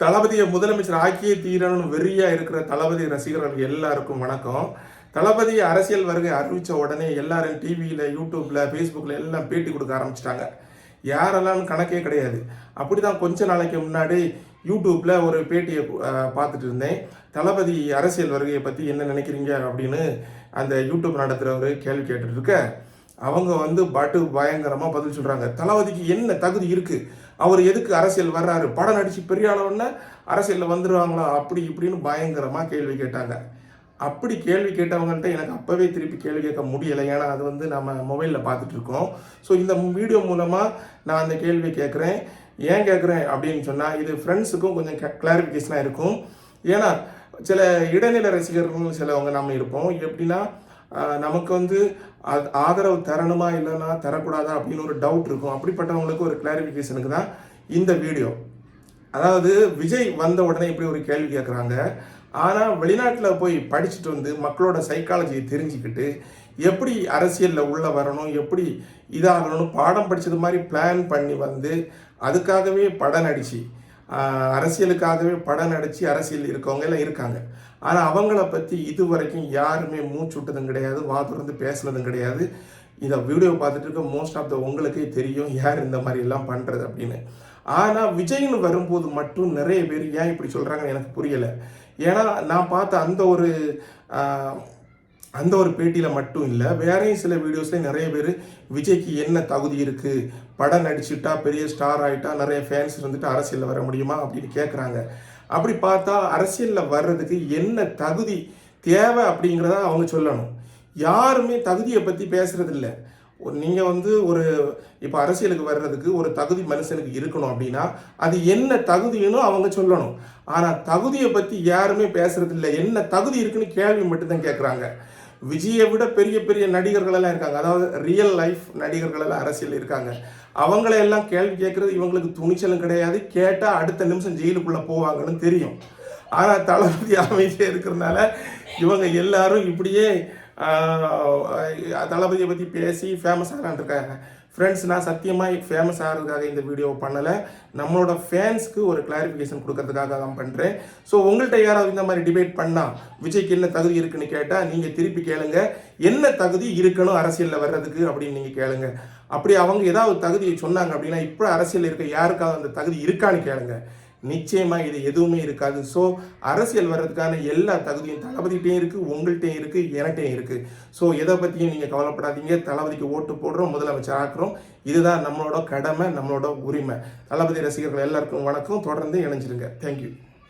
தளபதியை முதலமைச்சர் ஆக்கியே தீரணும்னு வெறியா இருக்கிற தளபதி ரசிகர்கள் எல்லாருக்கும் வணக்கம். தளபதி அரசியல் வருகை அறிவித்த உடனே எல்லாரும் டிவியில் யூடியூப்பில் ஃபேஸ்புக்கில் எல்லாம் பேட்டி கொடுக்க ஆரம்பிச்சிட்டாங்க. யாரெல்லாம் கணக்கே கிடையாது. அப்படி தான் கொஞ்ச நாளைக்கு முன்னாடி யூடியூப்பில் ஒரு பேட்டியை பார்த்துட்டு இருந்தேன். தளபதி அரசியல் வருகையை பற்றி என்ன நினைக்கிறீங்க அப்படின்னு அந்த யூடியூப் நடத்துகிறவர் கேள்வி கேட்டுட்டு அவங்க வந்து பாட்டு பயங்கரமாக பதில் சொல்கிறாங்க தளபதிக்கு என்ன தகுதி இருக்குது அவர் எதுக்கு அரசியல் வர்றாரு? படம் நடித்து பெரிய அளவுன்னா அரசியலில் வந்துடுவாங்களா அப்படி இப்படின்னு பயங்கரமாக கேள்வி கேட்டாங்க. அப்படி கேள்வி கேட்டவங்கள்ட்ட எனக்கு அப்போவே திருப்பி கேள்வி கேட்க முடியலை. ஏன்னா அது வந்து நம்ம மொபைலில் பார்த்துட்ருக்கோம் ஸோ இந்த வீடியோ மூலமாக நான் அந்த கேள்வி கேட்குறேன். ஏன் கேட்குறேன் அப்படின்னு சொன்னால் இது ஃப்ரெண்ட்ஸுக்கும் கொஞ்சம் கிளாரிஃபிகேஷனாக இருக்கும். ஏன்னா சில இடைநிலை ரசிகர்கள் சிலவங்க நம்ம இருப்போம். எப்படின்னா நமக்கு வந்து அது- ஆதரவு தரணுமா இல்லைன்னா தரக்கூடாதா அப்படின்னு ஒரு டவுட் இருக்கும். அப்படிப்பட்டவங்களுக்கு ஒரு கிளாரிஃபிகேஷனுக்கு தான் இந்த வீடியோ அதாவது விஜய் வந்த உடனே இப்படி ஒரு கேள்வி கேட்குறாங்க ஆனால் வெளிநாட்டில் போய் படிச்சுட்டு வந்து மக்களோட சைக்காலஜியை தெரிஞ்சுக்கிட்டு எப்படி அரசியலில் உள்ளே வரணும் எப்படி இதாகணும்னு பாடம் படித்தது மாதிரி பிளான் பண்ணி வந்து அதுக்காகவே படம் நடிச்சு அரசியலுக்காகவே படம் நடித்து அரசியல் இருக்கவங்க எல்லாம் இருக்காங்க. ஆனால் அவங்கள பற்றி இது வரைக்கும் யாருமே மூச்சு விட்டதும் கிடையாது வாதுறந்து பேசுனதும் கிடையாது. இதை வீடியோ பார்த்துட்டு இருக்க மோஸ்ட் ஆஃப் த உங்களுக்கே தெரியும் யார் இந்த மாதிரி எல்லாம் பண்ணுறது அப்படின்னு. ஆனால் விஜய்னு வரும்போது மட்டும் நிறைய பேர் ஏன் இப்படி சொல்கிறாங்கன்னு எனக்கு புரியலை. ஏன்னா நான் பார்த்த அந்த ஒரு அந்த ஒரு பேட்டியில் மட்டும் இல்லை வேறையும் சில வீடியோஸ்ல நிறைய பேர் விஜய்க்கு என்ன தகுதி இருக்குது படம் நடிச்சுட்டா பெரிய ஸ்டார் ஆகிட்டா நிறைய ஃபேன்ஸ் இருந்துட்டு அரசியலில் வர முடியுமா அப்படின்னு கேட்குறாங்க அப்படி பார்த்தா அரசியலில் வர்றதுக்கு என்ன தகுதி தேவை அப்படிங்கிறத அவங்க சொல்லணும். யாருமே தகுதியை பற்றி பேசுறதில்ல. நீங்கள் வந்து ஒரு இப்போ அரசியலுக்கு வர்றதுக்கு ஒரு தகுதி மனுஷனுக்கு இருக்கணும் அப்படின்னா அது என்ன தகுதின்னு அவங்க சொல்லணும். ஆனால் தகுதியை பற்றி யாருமே பேசுறதில்ல. என்ன தகுதி இருக்குன்னு கேள்வி மட்டும்தான் கேட்குறாங்க விஜயை விட பெரிய பெரிய நடிகர்கள் எல்லாம் இருக்காங்க. அதாவது ரியல் லைஃப் நடிகர்கள் எல்லாம் அரசியல் இருக்காங்க. அவங்கள எல்லாம் கேள்வி கேட்கறது இவங்களுக்கு துணிச்சலும் கிடையாது. கேட்டால் அடுத்த நிமிஷம் ஜெயிலுக்குள்ளே போவாங்கன்னு தெரியும். ஆனால் தளபதி அமைதியாக இருக்கிறதுனால இவங்க எல்லாரும் இப்படியே தளபதியை பற்றி பேசி ஃபேமஸ் ஆகலான்ட்ருக்காங்க ஃப்ரெண்ட்ஸ் நான் சத்தியமாக ஃபேமஸ் ஆகிறதுக்காக இந்த வீடியோ பண்ணலை. நம்மளோட ஃபேன்ஸ்க்கு ஒரு கிளாரிஃபிகேஷன் கொடுக்கறதுக்காக தான் பண்ணுறேன் ஸோ உங்கள்கிட்ட யாராவது இந்த மாதிரி டிபேட் பண்ணால் விஜய்க்கு என்ன தகுதி இருக்குன்னு கேட்டால் நீங்கள் திருப்பி கேளுங்க. என்ன தகுதி இருக்கணும் அரசியலில் வர்றதுக்கு அப்படின்னு நீங்கள் கேளுங்க. அப்படி அவங்க ஏதாவது தகுதியை சொன்னாங்க அப்படின்னா இப்போ அரசியல் இருக்க யாருக்காவது அந்த தகுதி இருக்கான்னு கேளுங்க. நிச்சயமாக இது எதுவுமே இருக்காது. ஸோ அரசியல் வர்றதுக்கான எல்லா தகுதியும் தளபதிகிட்டையும் இருக்குது உங்கள்கிட்டையும் இருக்குது எனட்டையும் இருக்குது ஸோ எதை பற்றியும் நீங்கள் கவலைப்படாதீங்க. தளபதிக்கு ஓட்டு போடுறோம் முதலமைச்சர் ஆக்குறோம். இதுதான் நம்மளோட கடமை நம்மளோட உரிமை. தளபதி ரசிகர்கள் எல்லாருக்கும் வணக்கம். தொடர்ந்து இணைஞ்சிருங்க. தேங்க்யூ